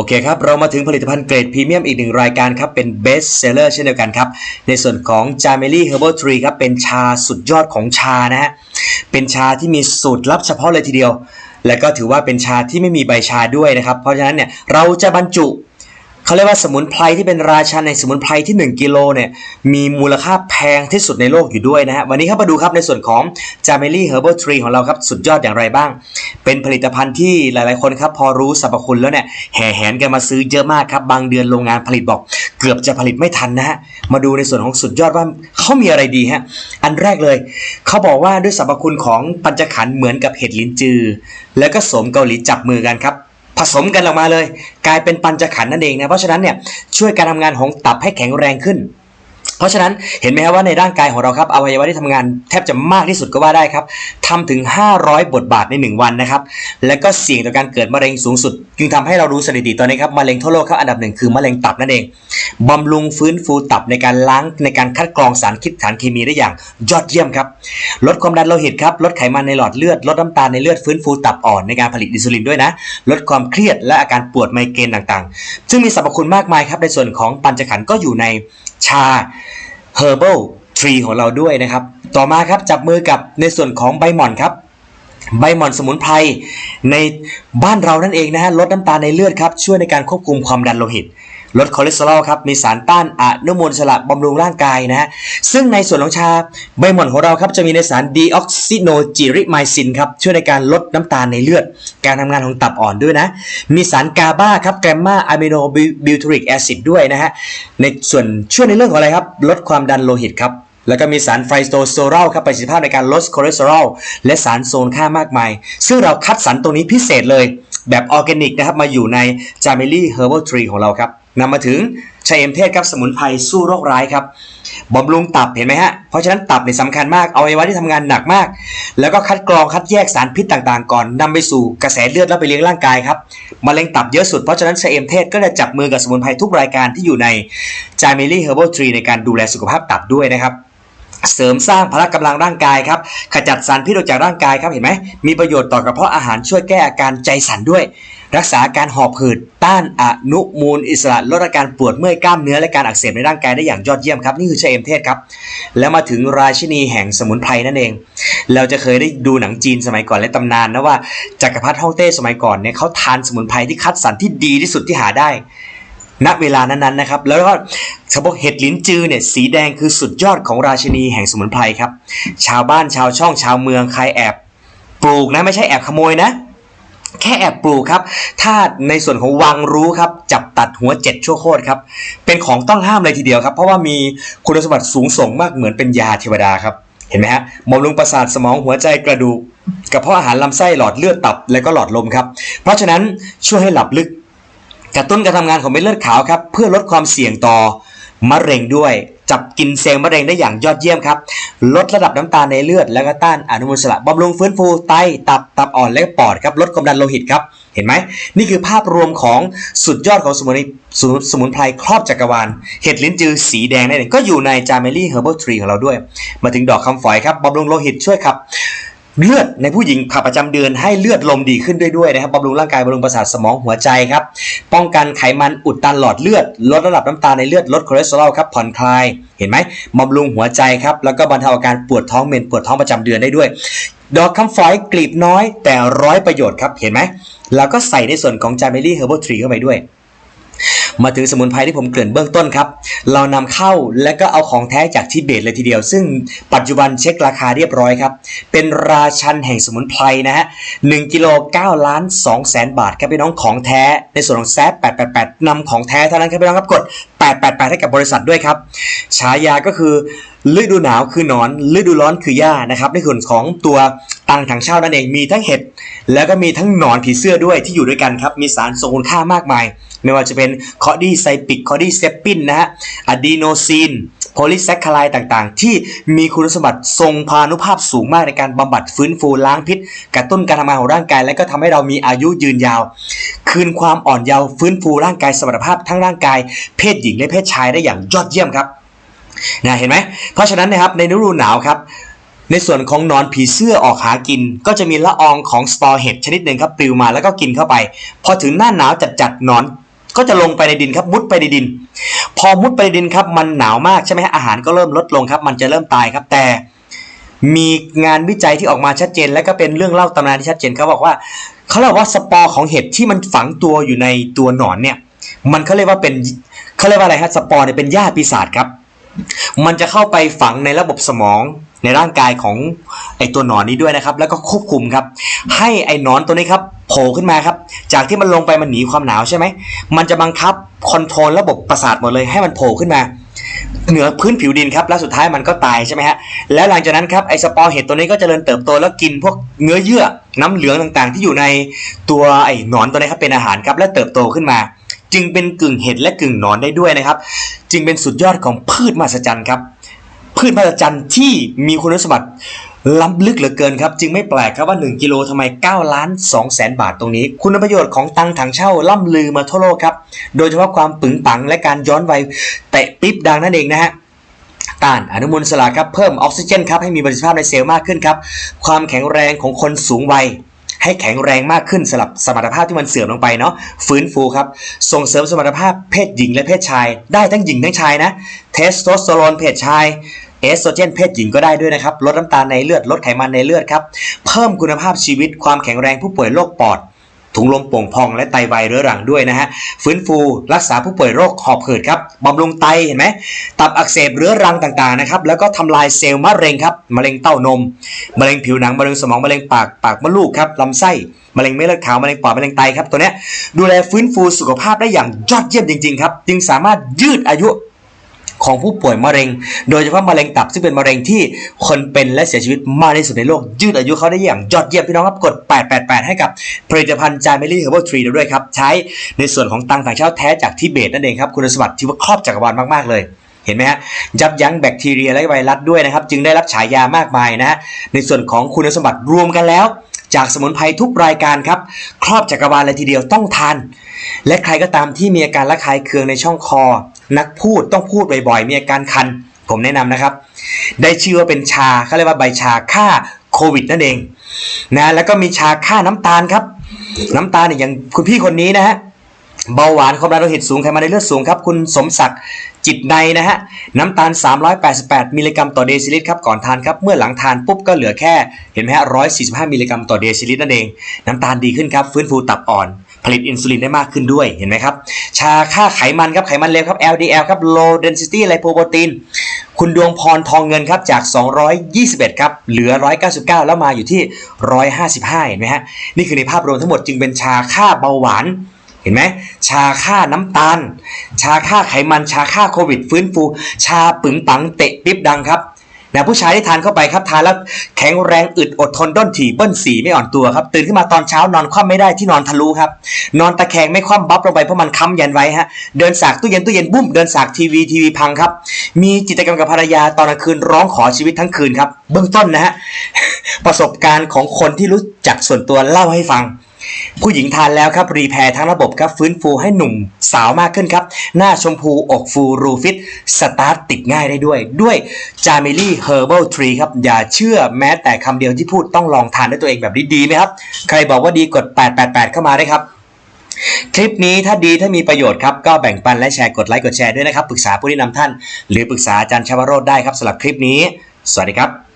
อเคครับ เรามาถึงผลิตภัณฑ์เกรดพรีเมียมอีกหนึ่งรายการครับ เป็นเบสเซลเลอร์เช่นเดียวกันครับ ในส่วนของ j a m e l i Herbal Tree ครับ เป็นชาสุดยอดของชานะฮะ เป็นชาที่มีสูตรลับเฉพาะเลยทีเดียว และก็ถือว่าเป็นชาที่ไม่มีใบชาด้วยนะครับ เพราะฉะนั้นเนี่ยเราจะบรรจุ เขาเรียกว่าสมุนไพรที่เป็นราชาในสมุนไพรที่ 1กิโลเนี่ยมีมูลค่าแพงที่สุดในโลกอยู่ด้วยนะฮะวันนี้ครับมาดูครับในส่วนของ j a m e l i Herbal Tree ของเราครับสุดยอดอย่างไรบ้าง เป็นผลิตภัณฑ์ที่หลายๆคนครับพอรู้สรรพคุณแล้วเนี่ยแห่แหนกันมาซื้อเยอะมากครับบางเดือนโรงงานผลิตบอก เกือบจะผลิตไม่ทันนะฮะมาดูในส่วนของสุดยอดว่าเขามีอะไรดีฮะอันแรกเลยเขาบอกว่าด้วยสรรพคุณของปัญจขันธ์เหมือนกับเห็ดลิ้นจือ แล้วก็สมเกาหลีจับมือกันครับ ผสมกันออกมาเลย กลายเป็นปัญจขันธ์นั่นเองนะเพราะฉะนั้นเนี่ยช่วยการทำงานของตับให้แข็งแรงขึ้น เพราะฉะนั้นเห็นไหมครับว่าในร่างกายของเราครับอวัยวะที่ทำงานแทบจะมากที่สุดก็ว่าได้ครับทำถึง 500 บทบาทใน 1 วันนะครับและก็เสี่ยงต่อการเกิดมะเร็งสูงสุด จึงทำให้เรารู้สถิติตอนนี้ครับมะเร็งทั่วโลกครับอันดับหนึ่งคือมะเร็งตับนั่นเองบำรุงฟื้นฟูตับในการล้างในการคัดกรองสารคิดสารเคมีได้อย่างยอดเยี่ยมครับลดความดันโลหิตครับลดไขมันในหลอดเลือด ลดน้ำตาลในเลือดฟื้นฟูตับอ่อนในการผลิตอินซูลินด้วยนะลดความเครียดและอาการปวดไมเกรนต่างๆ ซึ่งมีสรรพคุณมากมายครับในส่วนของปัญจขันธ์ก็อยู่ในชา Herbal Tree ของเราด้วยนะครับ ต่อมาครับจับมือกับในส่วนของใบหม่อนครับใบหม่อนสมุนไพรในบ้านเรานั่นเองนะฮะลดน้ำตาลในเลือดครับช่วยในการควบคุมความดันโลหิต ลดคอเลสเตอรอลครับ มีสารต้านอนุมูลอิสระบำรุงร่างกายนะฮะ ซึ่งในส่วนของชาใบหม่อนของเราครับจะมีในสารดีออกซิโนจิริไมซินครับ ช่วยในการลดน้ำตาลในเลือด การทำงานของตับอ่อนด้วยนะ มีสารกาบาครับแกรมมาอะมิโนบิวทริกแอซิดด้วยนะฮะ ในส่วนช่วยในเรื่องของอะไรครับ ลดความดันโลหิตครับแล้วก็มีสารไฟโตโซรอลครับประสิทธิภาพในการลดคอเลสเตอรอลและสารโซนค่ามากมาย ซึ่งเราคัดสรรตรงนี้พิเศษเลย แบบออร์แกนิกนะครับมาอยู่ในจา m มลี่เฮอร์บ l ทรีของเราครับ นำมาถึงชาเอมเทศครับสมุนไพรสู้โรคร้ายครับบำรุงตับเห็นไหมฮะเพราะฉะนั้นตับเนี่ยสำคัญมากเอาไว้วะที่ทำงานหนักมาก แล้วก็คัดกรองคัดแยกสารพิษต่างๆ ก่อนนำไปสู่กระแสเลือดแล้วไปเลี้ยงร่างกายครับมะเร็งตับเยอะสุดเพราะฉะนั้นชาเอมเทศก็จะจับมือกับสมุนไพรทุกรายการที่อยู่ในจามิลี่เฮอร์บ l ทรีในการดูแลสุขภาพตับด้วยนะครับ เสริมสร้างพละกำลังร่างกายครับ ขจัดสารพิษออกจากร่างกายครับเห็นไหมมีประโยชน์ต่อกระเพาะอาหารช่วยแก้อาการใจสั่นด้วย รักษาการหอบหืดต้านอนุมูลอิสระลดอาการปวดเมื่อยกล้ามเนื้อและการอักเสบในร่างกายได้อย่างยอดเยี่ยมครับนี่คือชาเอมเทศครับ แล้วมาถึงราชินีแห่งสมุนไพรนั่นเอง เราจะเคยได้ดูหนังจีนสมัยก่อนและตำนานนะว่าจักรพรรดิฮ่องเต้สมัยก่อนเนี่ยเขาทานสมุนไพรที่คัดสรรที่ดีที่สุดที่หาได้ ณเวลานั้นๆนะครับ แล้วก็เฉพาะเห็ดลิ้นจือเนี่ยสีแดงคือสุดยอดของราชินีแห่งสมุนไพรครับ ชาวบ้านชาวช่องชาวเมืองใครแอบปลูกนะไม่ใช่แอบขโมยนะแค่แอบปลูกครับ ถ้าในส่วนของวังรู้ครับ จับตัดหัวเจ็ดชั่วโคตรครับ เป็นของต้องห้ามเลยทีเดียวครับ เพราะว่ามีคุณสมบัติสูงส่งมากเหมือนเป็นยาเทวดาครับ เห็นไหมฮะบำรุงประสาทสมองหัวใจกระดูกกระเพาะอาหารลำไส้หลอดเลือดตับและก็หลอดลมครับ เพราะฉะนั้นช่วยให้หลับลึก กระตุ้นการทำงานของเม็ดเลือดขาวครับเพื่อลดความเสี่ยงต่อมะเร็งด้วย จับกินเซลล์มะเร็งได้อย่างยอดเยี่ยมครับ ลดระดับน้ำตาลในเลือด แล้วก็ต้านอนุมูลอิสระบำรุงฟื้นฟูไตตับตับอ่อนและปอดครับลดความดันโลหิตครับเห็นไหมนี่คือภาพรวมของสุดยอดของสมุนสมุนสมุนไพรครอบจักรวาลเห็ดลิ้นจือสีแดงนั่นเองก็อยู่ในจา m มลี่เฮอร์ l ทรีของเราด้วย มาถึงดอกคำฝอยครับบำรุงโลหิตช่วยขับ เลือดในผู้หญิงผ่าประจำเดือนให้เลือดลมดีขึ้นด้วยด้วยนะครับบำรุงร่างกายบำรุงประสาทสมองหัวใจครับ ป้องกันไขมันอุดตันหลอดเลือด ลดระดับน้ำตาลในเลือดลดคอเลสเตอรอลครับผ่อนคลายเห็นไหมบำรุงหัวใจครับแล้วก็บรรเทาอาการปวดท้องเมนปวดท้องประจำเดือนได้ด้วย ดอกคำฝอยกลีบน้อยแต่ร้อยประโยชน์ครับเห็นไหมแล้วก็ใส่ในส่วนของจา m มลี่เฮอร์ l ทรีเข้าไปด้วย มาถึงสมุนไพรที่ผมเกริ่นเบื้องต้นครับ เรานำเข้าและก็เอาของแท้จากทิเบตเลยทีเดียว ซึ่งปัจจุบันเช็คราคาเรียบร้อยครับ เป็นราชันแห่งสมุนไพรนะฮะหนึ่งกิโลเก้าล้านสองแสนบาทครับพี่น้องของแท้ในส่วนของแซบแปดแปดแปดนำของแท้เท่านั้นครับพี่น้องครับกด888ให้กับบริษัทด้วยครับ ฉายาก็คือฤดูหนาวคือหนอน ฤดูร้อนคือหญ้านะครับในส่วนของตัวตังถังเช่านั่นเองมีทั้งเห็ดแล้วก็มีทั้งหนอนผีเสื้อด้วยที่อยู่ด้วยกันครับมีสารทรงคุณค่ามากมาย ไม่ว่าจะเป็นคอดีไซปิกคอดีเซปปินนะฮะอะดีโนซีนโพลิแซคคาไลต่างๆ ที่มีคุณสมบัติทรงพานุภาพสูงมากในการบำบัดฟื้นฟูล้างพิษ กระตุ้นการทำงานของร่างกาย และก็ทำให้เรามีอายุยืนยาว คืนความอ่อนเยาว์ฟื้นฟูร่างกายสมรรถภาพทั้งร่างกาย เพศหญิงและเพศชายได้อย่างยอดเยี่ยมครับ นะเห็นไหมเพราะฉะนั้นนะครับในฤดูหนาวครับในส่วนของหนอนผีเสื้อออกหากิน ก็จะมีละอองของสปอร์เห็ดชนิดหนึ่งครับปลิวมาแล้วก็กินเข้าไป พอถึงหน้าหนาวจัดๆหนอนก็จะลงไปในดินครับมุดไปในดิน พอมุดไปในดินครับมันหนาวมากใช่ไหมอาหารก็เริ่มลดลงครับ มันจะเริ่มตายครับแต่ มีงานวิจัยที่ออกมาชัดเจน และก็เป็นเรื่องเล่าตำนานที่ชัดเจนเขาบอกว่าเขาเรียกว่าสปอร์ของเห็ดที่มันฝังตัวอยู่ในตัวหนอนเนี่ย มันเขาเรียกว่าเป็นเขาเรียกว่าอะไรฮะสปอร์เนี่ยเป็นหญ้าปีศาจครับ มันจะเข้าไปฝังในระบบสมองในร่างกายของไอตัวหนอนนี้ด้วยนะครับ แล้วก็ควบคุมครับ ให้ไอหนอนตัวนี้ครับโผล่ขึ้นมาครับ จากที่มันลงไปมันหนีความหนาวใช่ไหมมันจะบังคับคอนโทรลระบบประสาทหมดเลยให้มันโผล่ขึ้นมาเหนือพื้นผิวดินครับ แล้วสุดท้ายมันก็ตายใช่ไหมฮะ แล้วหลังจากนั้นครับไอสปอร์เห็ดตัวนี้ก็จเจริญเติบโตแล้วกินพวกเนื้อเยื่อน้ำเหลืองต่างๆ ที่อยู่ในตัวไอหนอนตัวนี้ครับเป็นอาหารครับและเติบโตขึ้นมา จึงเป็นกึ่งเห็ดและกึ่งหนอนได้ด้วยนะครับ จึงเป็นสุดยอดของพืชมหัศจรรย์ครับ พืชมหัศจรรย์ที่มีคุณสมบัติล้ำลึกเหลือเกินครับ จึงไม่แปลกครับว่า 1 กิโลทำไม 9 ล้าน2แสนบาทตรงนี้ คุณประโยชน์ของตังถังเช่าล่ำลือมาทั่วโลกครับ โดยเฉพาะความปึงปังและการย้อนวัยเตะปิ๊บดังนั่นเองนะฮะต้านอนุมูลอิสระครับเพิ่มออกซิเจนครับให้มีประสิทธิภาพในเซลล์มากขึ้นครับ ความแข็งแรงของคนสูงวัย ให้แข็งแรงมากขึ้นสลับสมรรถภาพที่มันเสื่อมลงไปเนาะฟื้นฟูครับ ส่งเสริมสมรรถภาพเพศหญิงและเพศชาย ได้ทั้งหญิงทั้งชายนะเทสโทสเตอโรนเพศชายเอสโตรเจนเพศหญิงก็ได้ด้วยนะครับ ลดน้ำตาลในเลือด ลดไขมันในเลือดครับ เพิ่มคุณภาพชีวิตความแข็งแรงผู้ป่วยโรคปอด ถุงลมโป่งพองและไตวายเรื้อรังด้วยนะฮะฟื้นฟูรักษาผู้ป่วยโรคหอบหืดครับบำรุงไตเห็นไหมตับอักเสบเรื้อรังต่างๆนะครับแล้วก็ทำลายเซลล์มะเร็งครับมะเร็งเต้านมมะเร็งผิวหนังมะเร็งสมองมะเร็งปากปากมดลูกครับลำไส้มะเร็งเม็ดเลือดขาวมะเร็งปอดมะเร็งไตครับตัวเนี้ยดูแลฟื้นฟูสุขภาพได้อย่างยอดเยี่ยมจริงๆครับจึงสามารถยืดอายุ ของผู้ป่วยมะเร็ง โดยเฉพาะมะเร็งตับซึ่งเป็นมะเร็งที่คนเป็นและเสียชีวิตมากที่สุดในโลก ยืดอายุเขาได้อย่างยอดเยี่ยมพี่น้องครับกด 888 ให้กับผลิตภัณฑ์จาเมลี่เฮอร์เบิลทรีด้วยครับ ใช้ในส่วนของตังต่างชาติแท้จากทิเบตนั่นเองครับคุณสมบัติที่ว่าครอบจักรวาลมากๆเลยเห็นไหมฮะยับยั้งแบคทีเรียและไวรัสด้วยนะครับ จึงได้รับฉายามากมายนะฮะในส่วนของคุณสมบัติรวมกันแล้ว จากสมุนไพรทุกรายการครับ ครอบจักรวาลเลยทีเดียวต้องทาน และใครก็ตามที่มีอาการระคายเคืองในช่องคอ นักพูดต้องพูดบ่อยๆ มีอาการคัน ผมแนะนำนะครับ ได้ชื่อว่าเป็นชาเขาเรียกว่าใบชาฆ่าโควิดนั่นเองนะแล้วก็มีชาฆ่าน้ำตาลครับ น้ำตาลเนี่ยอย่างคุณพี่คนนี้นะฮะเบาหวานความดันโลหิตสูงไขมันในเลือดสูงครับ คุณสมศักดิ์จิตในนะฮะน้ำตาล 388 มิลลิกรัมต่อเดซิลิตรครับก่อนทานครับเมื่อหลังทานปุ๊บก็เหลือแค่เห็นไหมฮะ145 มิลลิกรัมต่อเดซิลิตรนั่นเอง น้ำตาลดีขึ้นครับ ฟื้นฟูตับอ่อน ผลิตอินซูลินได้มากขึ้นด้วยเห็นไหมครับ ชาฆ่าไขมันครับไขมันเลวครับ LDL ครับ low density lipoprotein คุณดวงพรทองเงินครับจาก 221 ครับเหลือ 199 แล้วมาอยู่ที่ 155 เห็นไหมฮะนี่คือในภาพรวมทั้งหมดจึงเป็นชาฆ่าเบาหวานเห็นไหมชาฆ่าน้ำตาล ชาฆ่าไขมันชาฆ่าโควิดฟื้นฟู ชาปึงปังเตะปิ๊บดังครับ นะผู้ชายที่ทานเข้าไปครับทานแล้วแข็งแรงอึดอดทนด้นถี่เบิ้ลสีไม่อ่อนตัวครับ ตื่นขึ้นมาตอนเช้านอนคว่ำไม่ได้ที่นอนทะลุครับ นอนตะแคงไม่คว่ำบับลงไปเพราะมันค้ำยันไว้ฮะเดินสากตู้เย็นตู้เย็นบุ้มเดินสากทีวีทีวีพังครับ มีกิจกรรมกับภรรยาตอนกลางคืนร้องขอชีวิตทั้งคืนครับ เบื้องต้นนะฮะประสบการณ์ของคนที่รู้จักส่วนตัวเล่าให้ฟัง ผู้หญิงทานแล้วครับรีแพร์ทั้งระบบครับฟื้นฟูให้หนุ่มสาวมากขึ้นครับ หน้าชมพูอกฟูรูฟิตสตาร์ทติดง่ายได้ด้วย ด้วยจา m มลี่เฮอร์เบิลทรีครับอย่าเชื่อแม้แต่คำเดียวที่พูดต้องลองทานด้วยตัวเองแบบนี้ดีไหมครับ ใครบอกว่าดีกด 888 เข้ามาได้ครับคลิปนี้ถ้าดีถ้ามีประโยชน์ครับ ก็แบ่งปันและแชร์กดไลค์กดแชร์ด้วยนะครับ ปรึกษาผู้ที่นำท่าน หรือปรึกษาอาจารย์ชวโรธได้ครับสำหรับคลิปนี้ สวัสดีครับ